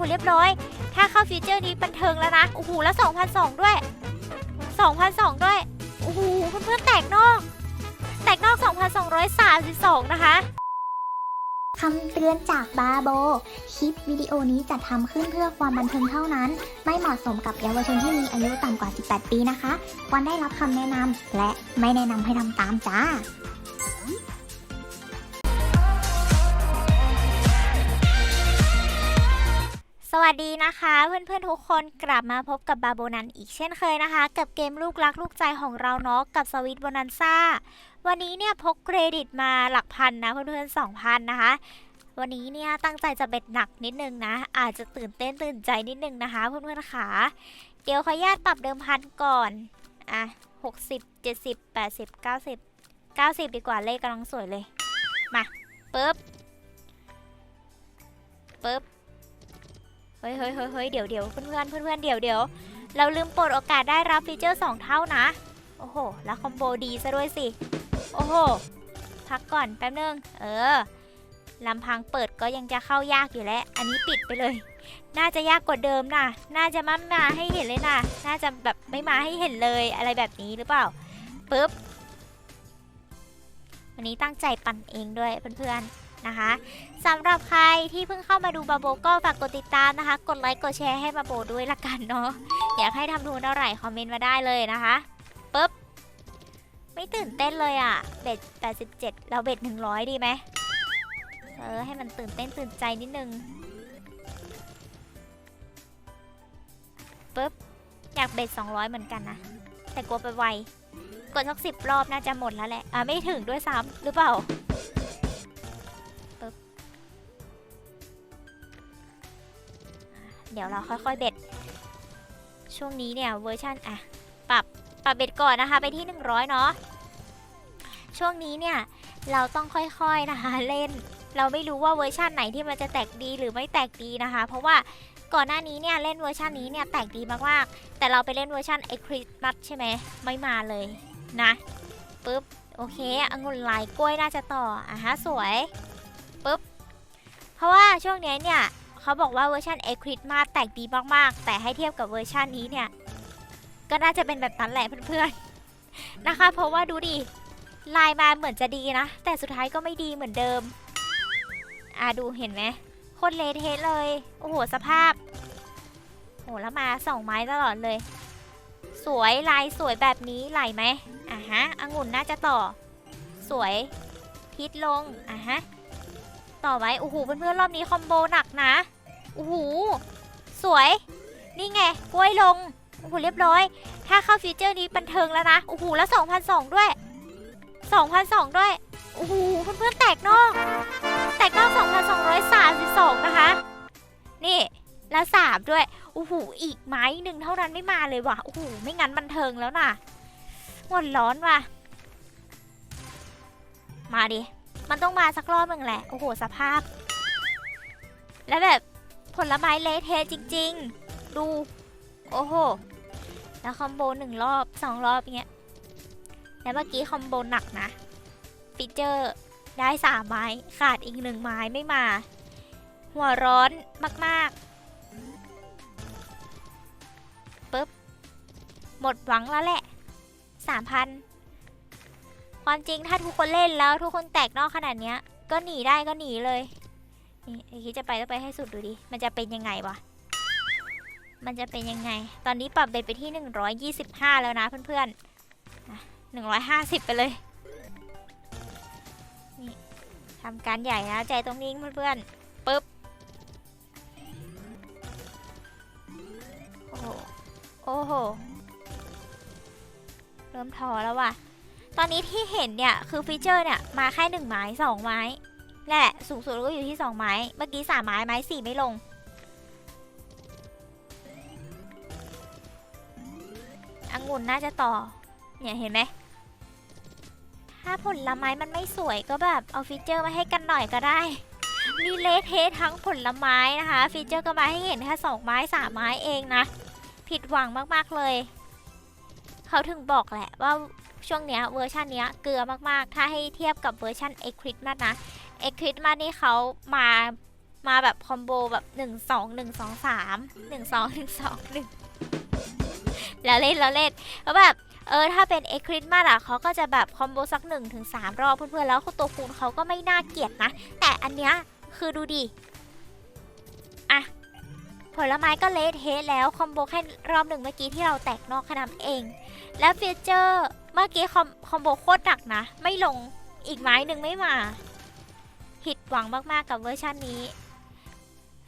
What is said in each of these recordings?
หเรียบร้อย ถ้าเข้าฟีเจอร์นี้บันเทิงแล้วนะ โอ้โห แล้ว2,002ด้วย2,002ด้วย โอ้โห เพื่อนๆแตกนอก แตกนอก 2,232 นะคะคำเตือนจากบาโบ คลิปวิดีโอนี้จัดทำขึ้นเพื่อความบันเทิงเท่านั้น ไม่เหมาะสมกับเยาวชนที่มีอายุต่ำกว่า 18 ปีนะคะ ควรได้รับคำแนะนำและไม่แนะนำให้ทำตามจ้า สวัสดีนะคะเพื่อนๆทุกคนกลับมาพบกับบาโบนันอีกเช่นเคยนะคะ กับเกมลูกรักลูกใจของเราเนาะกับสวิตโบนันซ่าวันนี้เนี่ยพกเครดิตมาหลักพันนะเพื่อนๆสองพันนะคะ วันนี้เนี่ยตั้งใจจะเบ็ดหนักนิดนึงนะ อาจจะตื่นเต้นตื่นใจนิดนึงนะคะเพื่อนๆค่ะเดี๋ยวขออนุญาตปรับเดิมพันก่อนอะหกสิบเจ็ดสิบแปดสิบเก้าสิบเก้าสิบดีกว่าเลขกำลังสวยเลยมาปึ๊บปึ๊บ เฮ้ยเฮ้ยเฮ้ยเฮ้ยเดี๋ยวเดี๋ยวเพื่อนเพื่อนเพื่อนเพื่อนเดี๋ยวเดี๋ยวเราลืมปลดโอกาสได้รับฟีเจอร์ 2 เท่านะ โอ้โห แล้วคอมโบดีซะด้วยสิ โอ้โห พักก่อนแป๊บนึง เออลำพังเปิดก็ยังจะเข้ายากอยู่แล้ว อันนี้ปิดไปเลย น่าจะยากกว่าเดิมนะน่าจะไม่มาให้เห็นเลยนะน่าจะแบบไม่มาให้เห็นเลยอะไรแบบนี้หรือเปล่าปึ๊บ วันนี้ตั้งใจปั่นเองด้วยเพื่อนๆ นะคะสำหรับใครที่เพิ่งเข้ามาดูบาโบก็ฝากกดติดตามนะคะ กดไลค์กดแชร์ให้บาโบด้วยละกันเนาะอยากให้ทำทูนเท่าไหร่คอมเมนต์มาได้เลยนะคะปุ๊บไม่ตื่นเต้นเลยอะ่ะเบ็ด87 เราเบ็ด100 ดีไหมเออให้มันตื่นเต้นตื่นใจนิดนึงปุ๊บอยากเบ็ด200 เหมือนกันนะแต่กลัวไปไวกดสักสิบรอบน่าจะหมดแล้วแหละอะไม่ถึงด้วยซ้ำหรือเปล่า เดี๋ยวเราค่อยๆเบ็ด ช่วงนี้เนี่ยเวอร์ชันอะปรับปรับเบ็ดก่อนนะคะ ไปที่ 100 เนาะช่วงนี้เนี่ยเราต้องค่อยๆนะคะเล่น เราไม่รู้ว่าเวอร์ชันไหนที่มันจะแตกดีหรือไม่แตกดีนะคะ เพราะว่าก่อนหน้านี้เนี่ยเล่นเวอร์ชันนี้เนี่ยแตกดีมากๆ แต่เราไปเล่นเวอร์ชันไอคริสมัสใช่ไหมไม่มาเลยนะปึ๊บโอเคองุ่นลายกล้วยน่าจะต่ออะฮะสวยปึ๊บเพราะว่าช่วงนี้เนี่ย เขาบอกว่าเวอร์ชันเอคริสมาแตกดีมากๆ แต่ให้เทียบกับเวอร์ชันนี้เนี่ย ก็น่าจะเป็นแบบนั้นแหละเพื่อนๆ นะคะ เพราะว่าดูดิลายมาเหมือนจะดีนะ แต่สุดท้ายก็ไม่ดีเหมือนเดิม อะดูเห็นไหมโคตรเลเทเลย โอ้โห สภาพ โอ้แล้วมาสองไม้ตลอดเลย สวยลายสวยแบบนี้ไหลไหมอะฮะองุ่นน่าจะต่อ สวยพิษลง อะฮะ ต่อไว้โอ้โหเพื่อนๆรอบนี้คอมโบหนักนะโอ้โหสวย นี่ไงกล้วยลงโอ้โหเรียบร้อย ถ้าเข้าฟีเจอร์นี้บันเทิงแล้วนะโอ้โหแล้ว2,002ด้วย2,002ด้วยโอ้โหเพื่อนๆแตกนอกแตกนอก2,232นะคะ นี่แล้วสามด้วยโอ้โหอีกไม้หนึ่งเท่านั้นไม่มาเลยว่ะโอ้โหไม่งั้นบันเทิงแล้วน่ะหัวร้อนว่ะ มาดิ มันต้องมาสักรอบหนึ่งแหละ โอ้โห สภาพ แล้วแบบผลไม้เละเทะจริง ๆ ดู โอ้โห แล้วคอมโบหนึ่งรอบสองรอบเงี้ย แล้วเมื่อกี้คอมโบหนักนะ ฟีเจอร์ได้สามไม้ ขาดอีกหนึ่งไม้ไม่มา หัวร้อนมากๆปึ๊บ หมดหวังแล้วแหละสามพัน ความจริงถ้าทุกคนเล่นแล้วทุกคนแตกนอกขนาดเนี้ย ก็หนีได้ก็หนีเลย นี่ไอคิดจะไปก็ไปให้สุดดูดิ มันจะเป็นยังไงวะ มันจะเป็นยังไง ตอนนี้ปรับเบ็ดไปที่ 125 แล้วนะเพื่อนๆอะ150ไปเลย นี่ทำการใหญ่นะ ใจตรงนี้เพื่อนๆปึ๊บ โอ้โหโอ้โหเริ่มท้อแล้วว่ะ ตอนนี้ที่เห็นเนี่ยคือฟีเจอร์เนี่ยมาแค่หนึ่งไม้สองไม้แหละสูงสุดก็อยู่ที่สองไม้ เมื่อกี้สามไม้ไม้สี่ไม่ลง องุ่นน่าจะต่อ เนี่ยเห็นไหม ถ้าผลไม้มันไม่สวยก็แบบเอาฟีเจอร์มาให้กันหน่อยก็ได้นี่เละเทะทั้งผลไม้นะคะ ฟีเจอร์ก็มาให้เห็นแค่สองไม้สามไม้เองนะ ผิดหวังมากๆเลย เขาถึงบอกแหละว่า ช่วงเนี้ยเวอร์ชันเนี้ยเกลือมากๆ ถ้าให้เทียบกับเวอร์ชัน e c r i s m a s นะ e c r i s m a s นี่เขามามาแบบคอมโบแบบหนึ่งสองหนึ่งสองสามหนึ่งสองหนึ่งสองหนึ่งแล้วเล่นแล้วเล่นแล้วแบบเออถ้าเป็นเอ็กคริสมาอะเขาก็จะแบบคอมโบสักหนึ่งถึงสามรอบเพื่อนๆแล้วตัวคูณเขาก็ไม่น่าเกลียดนะ แต่อันเนี้ยคือดูดิ ผลไม้ก็เละเทะแล้ว คอมโบแค่รอบหนึ่งเมื่อกี้ที่เราแตกนอกขนาดเอง แล้วฟีเจอร์เมื่อกี้คอมคอมโบโคตรหนักนะ ไม่ลงอีกไม้หนึ่งไม่มา ผิดหวังมากๆกับเวอร์ชันนี้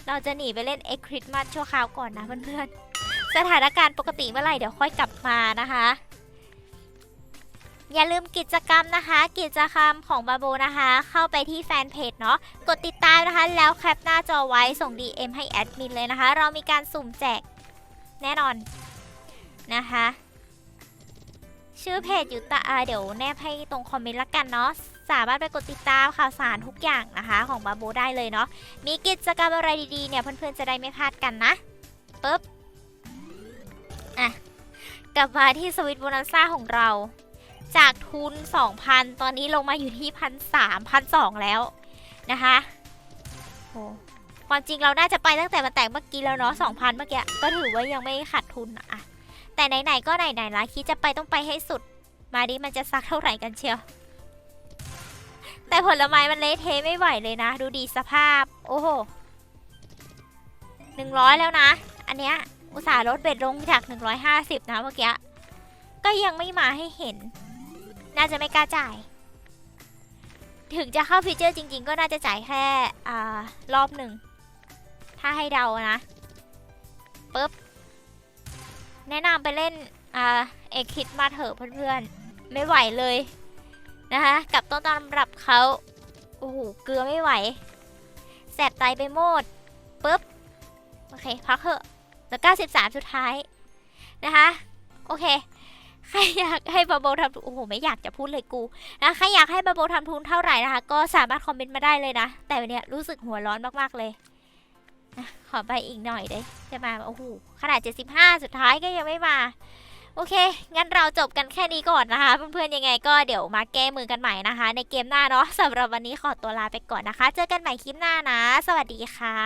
เราจะหนีไปเล่นเอ็กคริสมาชั่วคราวก่อนนะเพื่อนๆ สถานการณ์ปกติเมื่อไหร่เดี๋ยวค่อยกลับมานะคะ อย่าลืมกิจกรรมนะคะ กิจกรรมของบาโบนะคะ เข้าไปที่แฟนเพจเนาะกดติดตามนะคะ แล้วแคปหน้าจอไว้ส่ง DM ให้แอดมินเลยนะคะ เรามีการสุ่มแจกแน่นอนนะคะ ชื่อเพจอยู่ตาอ่าเดี๋ยวแนบให้ตรงคอมเมนต์ละกันเนาะสามารถไปกดติดตามข่าวสารทุกอย่างนะคะ ของบาโบได้เลยเนาะมีกิจกรรมอะไรดีๆเนี่ยเพื่อนๆจะได้ไม่พลาดกันนะปึ๊บอะกลับมาที่สวิตโบนัสซ่าของเรา จากทุน 2,000 ตอนนี้ลงมาอยู่ที่1,300 1,200แล้วนะคะโอ้ความจริงเราน่าจะไปตั้งแต่มันแตกเมื่อกี้แล้วเนาะ2,000เมื่อกี้ ก็ถือว่ายังไม่ขาดทุนอะอะแต่ไหนๆก็ไหนๆละคิดจะไปต้องไปให้สุด มาดิมันจะซักเท่าไหร่กันเชียว แต่ผลไม้มันเละเทะไม่ไหวเลยนะ ดูดีสภาพ โอ้โห100แล้วนะ อันเนี้ยอุตส่าห์ลดเบ็ดลงจาก150นะเมื่อกี้ ก็ยังไม่มาให้เห็น น่าจะไม่กล้าจ่าย ถึงจะเข้าฟีเจอร์จริง ๆ ก็น่าจะจ่ายแค่อ่ารอบหนึ่ง ถ้าให้เดานะปุ๊บ แนะนำไปเล่นอ่าเอกคิดมาเถอะเพื่อนๆ ไม่ไหวเลยนะคะกับต้นตำรับเขาโอ้โหเกลือไม่ไหว แสบไตไปหมดปุ๊บ โอเค พักเถอะแล้ว93สุดท้าย นะคะ โอเค ใครอยากให้บาโบทำทุนโอ้โหไม่อยากจะพูดเลยกูนะใครอยากให้บาโบทำทุนเท่าไหร่นะคะ ก็สามารถคอมเมนต์มาได้เลยนะ แต่วันเนี้ยรู้สึกหัวร้อนมากๆเลยขอไปอีกหน่อยได้จะมาโอ้โหขนาด 75 สุดท้ายก็ยังไม่มาโอเค งั้นเราจบกันแค่นี้ก่อนนะคะ เพื่อนๆ ยังไงก็เดี๋ยวมาแก้มือกันใหม่นะคะ ในเกมหน้าเนาะสำหรับวันนี้ขอตัวลาไปก่อนนะคะ เจอกันใหม่คลิปหน้านะ สวัสดีค่ะ